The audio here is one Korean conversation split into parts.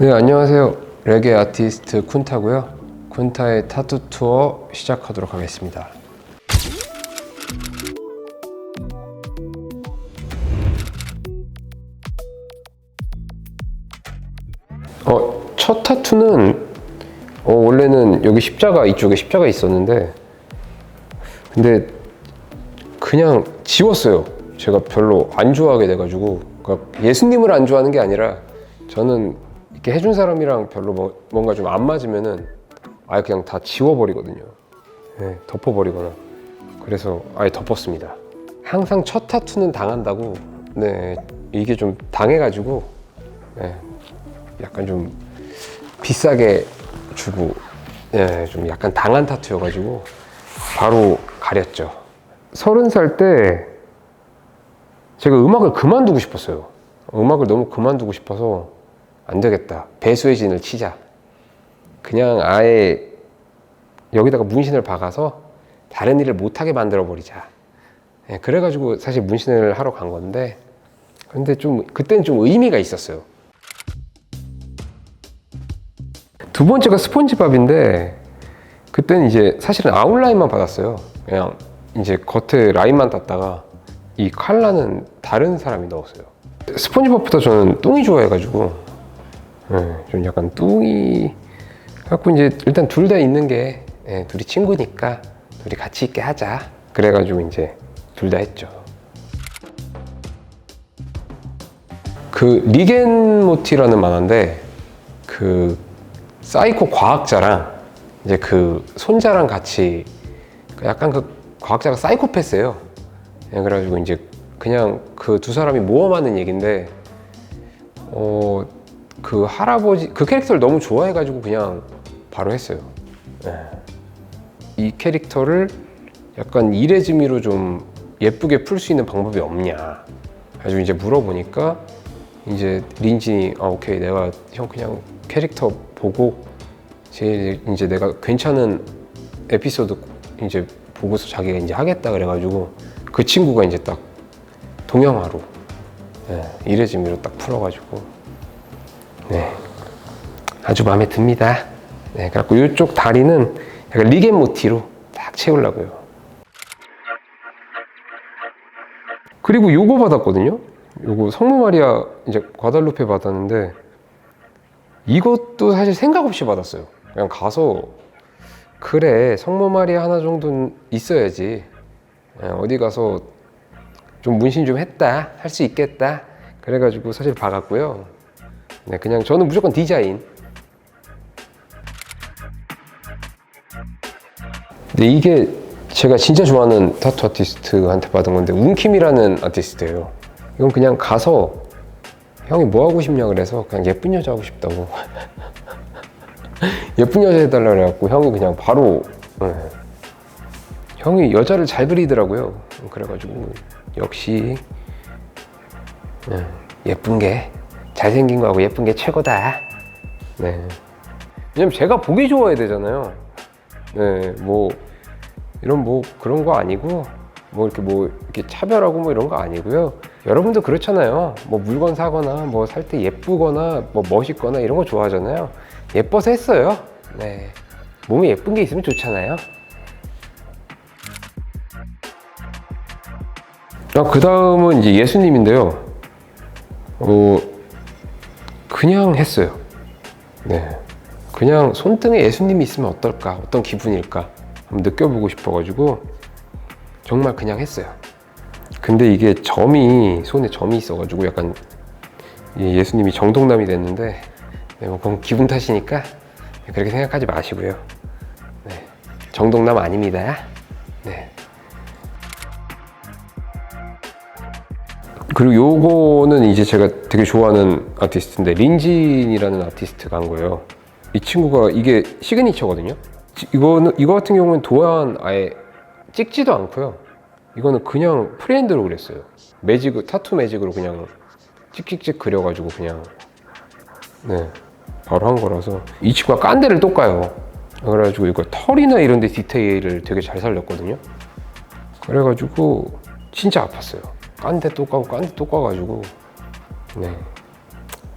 네, 안녕하세요. 레게 아티스트 쿤타고요. 쿤타의 타투 투어 시작하도록 하겠습니다. 어, 첫 타투는 어, 원래는 여기 십자가 이쪽에 십자가 있었는데 근데 그냥 지웠어요. 제가 별로 안 좋아하게 돼가지고 그러니까 예수님을 안 좋아하는 게 아니라 저는 이렇게 해준 사람이랑 별로 뭐- 뭔가 좀 안 맞으면은 아예 그냥 다 지워버리거든요. 네, 덮어버리거나. 그래서 아예 덮었습니다. 항상 첫 타투는 당한다고. 네, 이게 좀 당해가지고 네, 약간 좀 비싸게 주고 예, 좀 약간 당한 타투여가지고 바로 가렸죠. 서른 살 때 제가 음악을 그만두고 싶었어요. 음악을 너무 그만두고 싶어서 안 되겠다. 배수의 진을 치자. 그냥 아예 여기다가 문신을 박아서 다른 일을 못하게 만들어 버리자. 예, 그래가지고 사실 문신을 하러 간 건데 근데 좀 그때는 좀 의미가 있었어요. 두 번째가 스폰지밥인데 그때는 이제 사실은 아웃라인만 받았어요. 그냥 이제 겉에 라인만 땄다가 이 칼라는 다른 사람이 넣었어요. 스폰지밥보다 저는 뚱이 좋아해가지고 예, 좀 약간 뚱이 갖고 이제 일단 둘 다 있는 게 예, 둘이 친구니까 둘이 같이 있게 하자. 그래가지고 이제 둘 다 했죠. 그 리겐 모티라는 만화인데 그 사이코 과학자랑 이제 그 손자랑 같이 약간 그 과학자가 사이코패스예요. 예, 그래가지고 이제 그냥 그 두 사람이 모험하는 얘긴데 어 그 할아버지 그 캐릭터를 너무 좋아해가지고 그냥 바로 했어요. 예. 이 캐릭터를 약간 이레즈미로 좀 예쁘게 풀 수 있는 방법이 없냐. 아주 이제 물어보니까 이제 린진이 아 오케이 내가 형 그냥 캐릭터 보고 제일 이제 내가 괜찮은 에피소드 이제 보고서 자기가 이제 하겠다 그래가지고 그 친구가 이제 딱 동영화로 예, 이레즈미로 딱 풀어가지고 네 아주 마음에 듭니다. 네 그래갖고 이쪽 다리는 약간 리겐 모티로 딱 채우려고요. 그리고 요거 받았거든요. 요거 성모 마리아 이제 과달루페 받았는데 이것도 사실 생각 없이 받았어요. 그냥 가서 그래 성모 마리아 하나 정도는 있어야지. 예, 어디 가서 좀 문신 좀 했다 할 수 있겠다. 그래가지고 사실 박았고요. 네, 그냥 저는 무조건 디자인. 근데 이게 제가 진짜 좋아하는 타투 아티스트한테 받은 건데 운킴이라는 아티스트예요. 이건 그냥 가서 형이 뭐 하고 싶냐 그래서 그냥 예쁜 여자 하고 싶다고 예쁜 여자 해달라 그래갖고 형이 그냥 바로 예. 형이 여자를 잘 그리더라고요. 그래가지고 역시 예, 예쁜 게 잘생긴 거하고 예쁜 게 최고다. 네. 왜냐면 제가 보기 좋아야 되잖아요. 네, 뭐 이런 뭐 그런 거 아니고 뭐 이렇게 뭐 이렇게 차별하고 뭐 이런 거 아니고요. 여러분도 그렇잖아요. 뭐 물건 사거나 뭐 살 때 예쁘거나 뭐 멋있거나 이런 거 좋아하잖아요. 예뻐서 했어요. 네. 몸에 예쁜 게 있으면 좋잖아요. 아, 그 다음은 이제 예수님인데요. 어, 그냥 했어요. 네. 그냥 손등에 예수님이 있으면 어떨까? 어떤 기분일까? 한번 느껴보고 싶어가지고 정말 그냥 했어요. 근데 이게 점이 손에 점이 있어가지고 약간 이 예수님이 정동남이 됐는데 네, 뭐 그건 기분 탓이니까 그렇게 생각하지 마시고요. 네. 정동남 아닙니다. 네. 그리고 요거는 이제 제가 되게 좋아하는 아티스트인데 린진이라는 아티스트가 한 거예요. 이 친구가 이게 시그니처거든요. 지- 이거는 이거 같은 경우는 도안 아예 찍지도 않고요. 이거는 그냥 프리핸드로 그랬어요. 매직 타투 매직으로 그냥 찍찍찍 그려가지고 그냥 네 바로 한 거라서 이 친구가 깐데를 또 까요. 그래가지고 이거 털이나 이런 데 디테일을 되게 잘 살렸거든요. 그래가지고 진짜 아팠어요. 깐데 또 까고 깐데 또 까가지고 네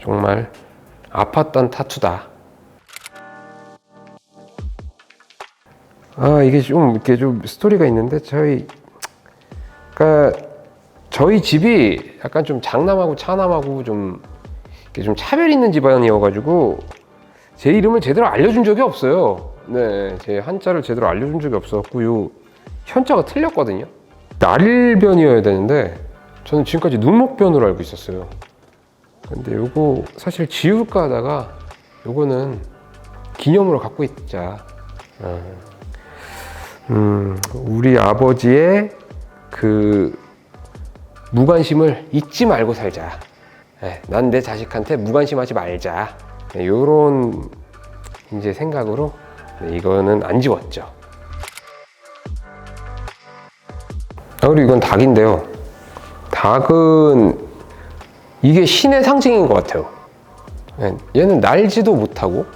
정말 아팠던 타투다. 아 이게 좀 이렇게 좀 스토리가 있는데 저희 그러니까 저희 집이 약간 좀 장남하고 차남하고 좀 이렇게 좀 차별 있는 집안이어가지고 제 이름을 제대로 알려준 적이 없어요. 네, 제 한자를 제대로 알려준 적이 없었고 요 현자가 틀렸거든요. 날변이어야 되는데 저는 지금까지 눈목변으로 알고 있었어요. 근데 요거 사실 지울까 하다가 요거는 기념으로 갖고 있자. 어. 음, 우리 아버지의 그 무관심을 잊지 말고 살자. 난 내 자식한테 무관심하지 말자. 네, 요런 이제 생각으로 네, 이거는 안 지웠죠. 아, 그리고 이건 닭인데요. 닭은 이게 신의 상징인 것 같아요. 예, 얘는 날지도 못하고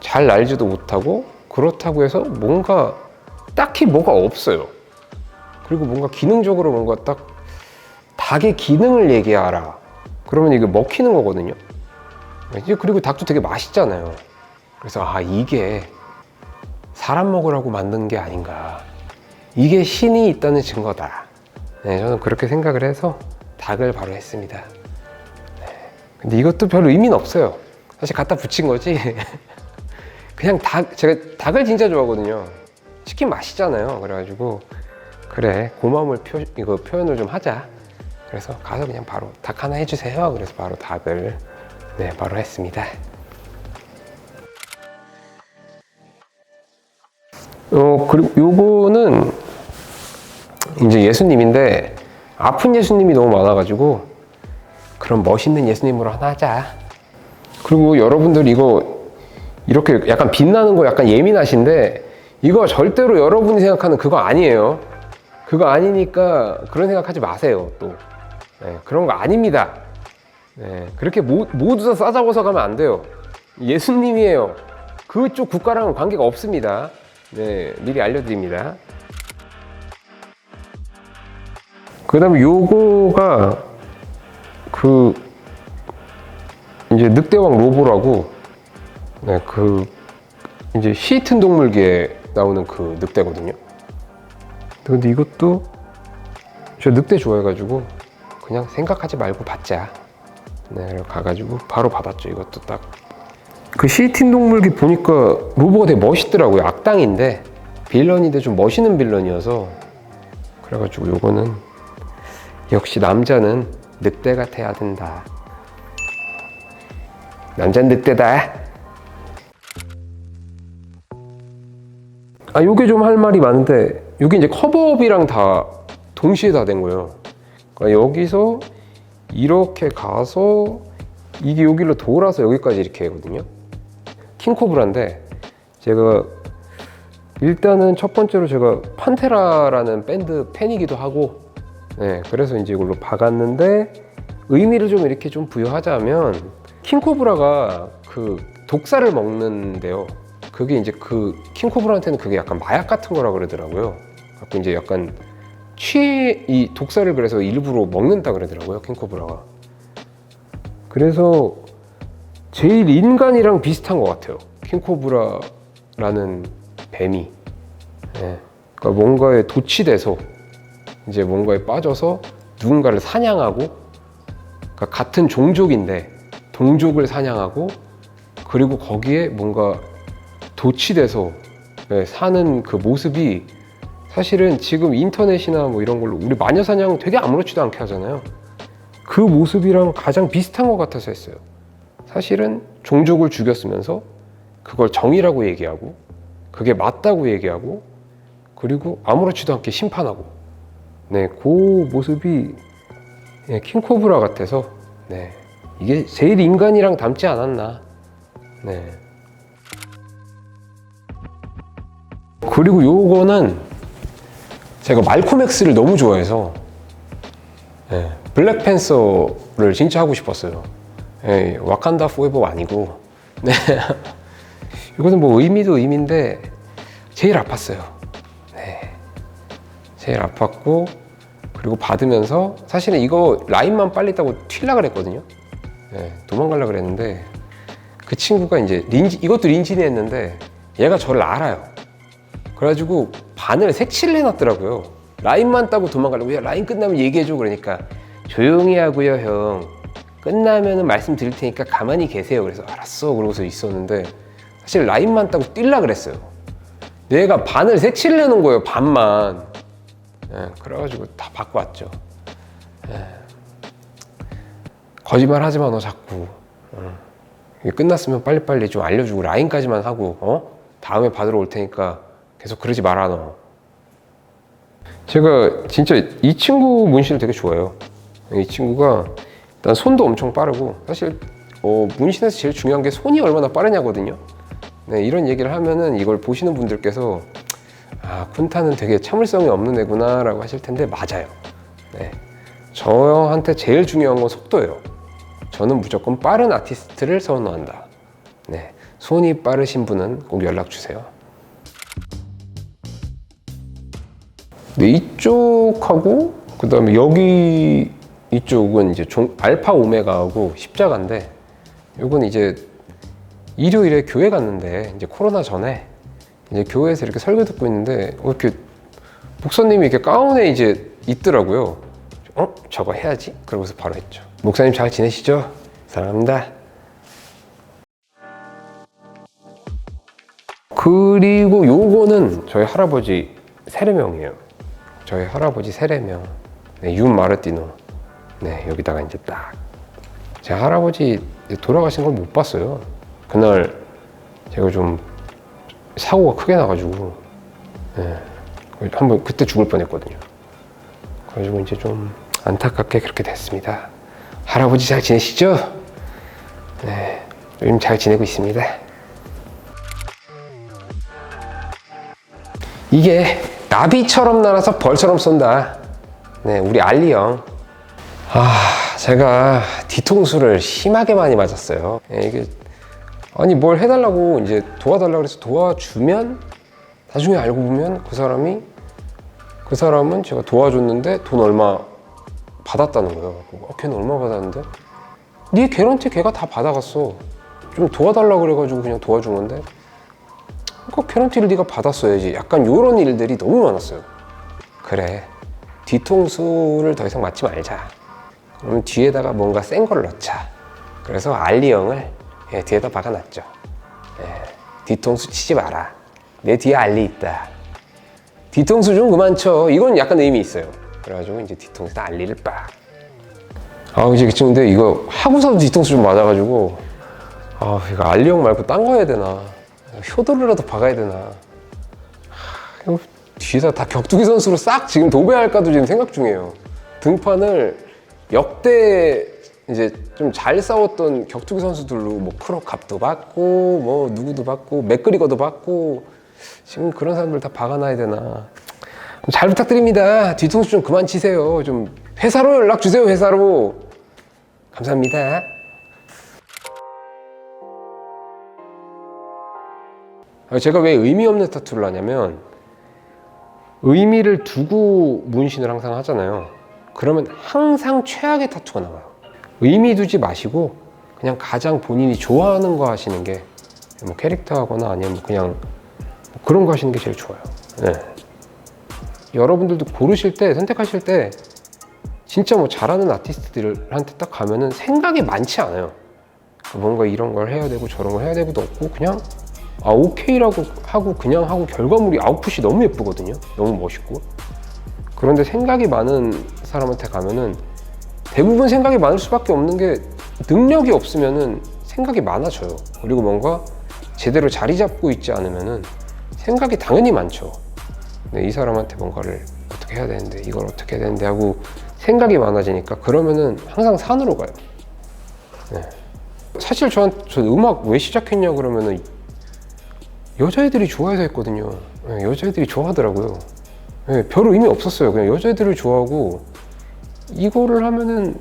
잘 날지도 못하고 그렇다고 해서 뭔가 딱히 뭐가 없어요. 그리고 뭔가 기능적으로 뭔가 딱 닭의 기능을 얘기하라. 그러면 이게 먹히는 거거든요. 이제 그리고 닭도 되게 맛있잖아요. 그래서 아 이게 사람 먹으라고 만든 게 아닌가. 이게 신이 있다는 증거다. 네, 저는 그렇게 생각을 해서 닭을 바로 했습니다. 네, 근데 이것도 별 의미는 없어요. 사실 갖다 붙인 거지. 그냥 닭, 제가 닭을 진짜 좋아하거든요. 치킨 맛있잖아요. 그래가지고 그래 고마움을 표, 이거 표현을 좀 하자. 그래서 가서 그냥 바로 닭 하나 해주세요. 그래서 바로 닭을 네 바로 했습니다. 어 그리고 요거는 이제 예수님인데 아픈 예수님이 너무 많아가지고 그런 멋있는 예수님으로 하나 하자. 그리고 여러분들 이거 이렇게 약간 빛나는 거 약간 예민하신데 이거 절대로 여러분이 생각하는 그거 아니에요. 그거 아니니까 그런 생각하지 마세요. 또 네, 그런 거 아닙니다. 네, 그렇게 모, 모두 다 싸잡아서 가면 안 돼요. 예수님이에요. 그쪽 국가랑은 관계가 없습니다. 네, 미리 알려드립니다. 그 다음에 요거가 그 이제 늑대왕 로보라고 네, 그 이제 시튼 동물기에 나오는 그 늑대거든요. 근데 이것도 저 늑대 좋아해가지고 그냥 생각하지 말고 받자. 네, 가가지고 바로 받았죠. 이것도 딱. 그 시틴 동물기 보니까 로보가 되게 멋있더라고요. 악당인데 빌런인데 좀 멋있는 빌런이어서 그래가지고 요거는 역시 남자는 늑대 같아야 된다. 남자는 늑대다. 아, 요게 좀 할 말이 많은데, 요게 이제 커버업이랑 다 동시에 다 된 거예요. 그러니까 여기서 이렇게 가서 이게 여기로 돌아서 여기까지 이렇게 하거든요. 킹코브라인데, 제가 일단은 첫 번째로 제가 판테라라는 밴드 팬이기도 하고, 네, 그래서 이제 이걸로 박았는데, 의미를 좀 이렇게 좀 부여하자면, 킹코브라가 그 독사를 먹는데요. 그게 이제 그 킹코브라한테는 그게 약간 마약 같은 거라 그러더라고요. 갖고 이제 약간 취, 이 독사를 그래서 일부러 먹는다 그러더라고요. 킹코브라가. 그래서 제일 인간이랑 비슷한 것 같아요. 킹코브라라는 뱀이. 예. 그러니까 뭔가에 도취돼서 이제 뭔가에 빠져서 누군가를 사냥하고 그러니까 같은 종족인데 동족을 사냥하고 그리고 거기에 뭔가 도취돼서 네, 사는 그 모습이 사실은 지금 인터넷이나 뭐 이런 걸로 우리 마녀 사냥 되게 아무렇지도 않게 하잖아요. 그 모습이랑 가장 비슷한 것 같아서 했어요. 사실은 종족을 죽였으면서 그걸 정의라고 얘기하고 그게 맞다고 얘기하고 그리고 아무렇지도 않게 심판하고 네, 그 모습이 네, 킹코브라 같아서 네, 이게 제일 인간이랑 닮지 않았나. 네. 그리고 요거는 제가 말코맥스를 너무 좋아해서 예, 블랙팬서를 진짜 하고 싶었어요. 예, 와칸다 포에버 아니고 네. 이거는 뭐 의미도 의미인데 제일 아팠어요. 네. 제일 아팠고 그리고 받으면서 사실은 이거 라인만 빨리 따고 튈라 그랬거든요. 네, 도망가려 그랬는데 그 친구가 이제 린지 이것도 린진이 했는데 얘가 저를 알아요. 그래가지고 반을 색칠을 해놨더라고요. 라인만 따고 도망가려고 야 라인 끝나면 얘기해줘 그러니까 조용히 하고요 형. 끝나면은 말씀드릴 테니까 가만히 계세요. 그래서 알았어 그러고서 있었는데 사실 라인만 따고 뛸라 그랬어요. 얘가 반을 색칠을 해놓은 거예요 반만. 예, 그래가지고 다 바꿔 왔죠. 예. 거짓말 하지 마 너 자꾸. 어. 이게 끝났으면 빨리빨리 좀 알려주고 라인까지만 하고 어? 다음에 받으러 올 테니까 계속 그러지 마라 너. 제가 진짜 이 친구 문신을 되게 좋아해요. 이 친구가 일단 손도 엄청 빠르고 사실 어, 문신에서 제일 중요한 게 손이 얼마나 빠르냐거든요. 네, 이런 얘기를 하면은 이걸 보시는 분들께서 아 쿤타는 되게 참을성이 없는 애구나 라고 하실 텐데 맞아요. 네, 저한테 제일 중요한 건 속도예요. 저는 무조건 빠른 아티스트를 선호한다. 네, 손이 빠르신 분은 꼭 연락 주세요. 네, 이쪽하고 그 다음에 여기 이쪽은 이제 종, 알파 오메가하고 십자가인데 요건 이제 일요일에 교회 갔는데 이제 코로나 전에 이제 교회에서 이렇게 설교 듣고 있는데 어, 이렇게 목사님이 이렇게 가운에 이제 있더라고요. 어? 저거 해야지. 그러고서 바로 했죠. 목사님 잘 지내시죠? 사랑합니다. 그리고 요거는 저희 할아버지 세례명이에요. 저희 할아버지 세례명. 네, 윤 마르티노. 네, 여기다가 이제 딱. 제 할아버지 돌아가신 걸 못 봤어요. 그날 제가 좀 사고가 크게 나가지고, 네, 한번 그때 죽을 뻔했거든요. 그래가지고 이제 좀 안타깝게 그렇게 됐습니다. 할아버지 잘 지내시죠? 네, 요즘 잘 지내고 있습니다. 이게 나비처럼 날아서 벌처럼 쏜다. 네, 우리 알리 형. 아, 제가 뒤통수를 심하게 많이 맞았어요. 네, 이게 아니 뭘 해달라고 이제 도와달라고 그래서 도와주면 나중에 알고 보면 그 사람이 그 사람은 제가 도와줬는데 돈 얼마 받았다는 거예요. 어, 걔는 얼마 받았는데? 네 개런티 걔가 다 받아갔어. 좀 도와달라고 그래가지고 그냥 도와준 건데 그 개런티를 네가 받았어야지. 약간 이런 일들이 너무 많았어요. 그래. 뒤통수를 더 이상 맞지 말자. 그럼 뒤에다가 뭔가 센 걸 넣자. 그래서 알리 형을 예, 뒤에다 박아놨죠. 예, 뒤통수 치지 마라. 내 뒤에 알리 있다. 뒤통수 좀 그만 쳐. 이건 약간 의미 있어요. 그래가지고 이제 뒤통수에다 알리를 빡. 아, 이제 근데 이거 하고서도 뒤통수 좀 맞아가지고 아, 이거 알리 형 말고 딴 거 해야 되나. 효도르라도 박아야 되나. 하, 이거 뒤에다 다 격투기 선수로 싹 지금 도배할까도 지금 생각 중이에요. 등판을 역대 이제 좀 잘 싸웠던 격투기 선수들로 뭐 크로캅도 받고 뭐 누구도 받고 맥그리거도 받고 지금 그런 사람들 다 박아놔야 되나. 잘 부탁드립니다. 뒤통수 좀 그만 치세요. 좀 회사로 연락 주세요. 회사로. 감사합니다. 아, 제가 왜 의미 없는 타투를 하냐면 의미를 두고 문신을 항상 하잖아요. 그러면 항상 최악의 타투가 나와요. 의미 두지 마시고 그냥 가장 본인이 좋아하는 거 하시는 게 뭐 캐릭터 하거나 아니면 그냥 뭐 그런 거 하시는 게 제일 좋아요. 네. 여러분들도 고르실 때 선택하실 때 진짜 뭐 잘하는 아티스트들한테 딱 가면은 생각이 많지 않아요. 뭔가 이런 걸 해야 되고 저런 걸 해야 되고도 없고 그냥 아 오케이라고 하고 그냥 하고 결과물이 아웃풋이 너무 예쁘거든요. 너무 멋있고. 그런데 생각이 많은 사람한테 가면은 대부분 생각이 많을 수밖에 없는 게 능력이 없으면은 생각이 많아져요. 그리고 뭔가 제대로 자리 잡고 있지 않으면은 생각이 당연히 많죠. 근데 이 사람한테 뭔가를 어떻게 해야 되는데 이걸 어떻게 해야 되는데 하고 생각이 많아지니까 그러면은 항상 산으로 가요. 네. 사실 저한 저 음악 왜 시작했냐 그러면은 여자애들이 좋아해서 했거든요. 네, 여자애들이 좋아하더라고요. 네, 별 의미 없었어요. 그냥 여자애들을 좋아하고 이거를 하면은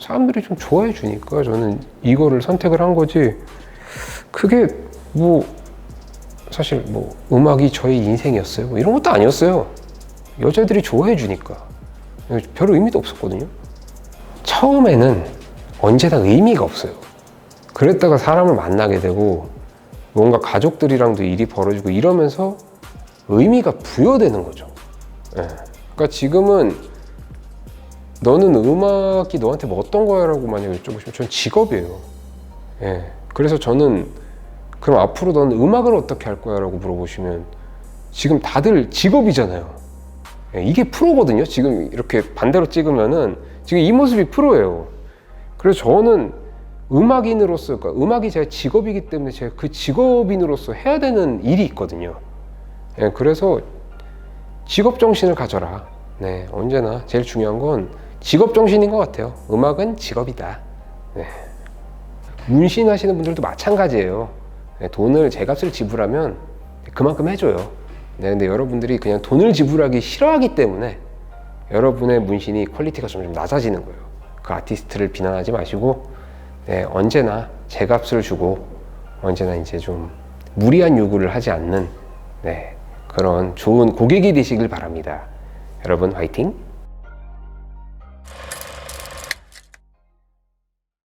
사람들이 좀 좋아해 주니까 저는 이거를 선택을 한 거지. 그게 뭐 사실 뭐 음악이 저의 인생이었어요. 뭐 이런 것도 아니었어요. 여자애들이 좋아해 주니까 별 의미도 없었거든요. 처음에는 언제나 의미가 없어요. 그랬다가 사람을 만나게 되고 뭔가 가족들이랑도 일이 벌어지고 이러면서 의미가 부여되는 거죠. 예. 그러니까 지금은 너는 음악이 너한테 뭐 어떤 거야 라고 만약에 여쭤보시면 전 직업이에요. 예. 그래서 저는 그럼 앞으로 너는 음악을 어떻게 할 거야 라고 물어보시면 지금 다들 직업이잖아요. 예, 이게 프로거든요. 지금 이렇게 반대로 찍으면은 지금 이 모습이 프로예요. 그래서 저는 음악인으로서, 그러니까 음악이 제 직업이기 때문에 제가 그 직업인으로서 해야 되는 일이 있거든요. 예, 그래서 직업 정신을 가져라. 네, 언제나 제일 중요한 건 직업 정신인 것 같아요. 음악은 직업이다. 네. 문신하시는 분들도 마찬가지예요. 네, 돈을 제 값을 지불하면 그만큼 해줘요. 네, 근데 여러분들이 그냥 돈을 지불하기 싫어하기 때문에 여러분의 문신이 퀄리티가 점점 낮아지는 거예요. 그 아티스트를 비난하지 마시고 네, 언제나 제 값을 주고 언제나 이제 좀 무리한 요구를 하지 않는 네, 그런 좋은 고객이 되시길 바랍니다. 여러분 화이팅!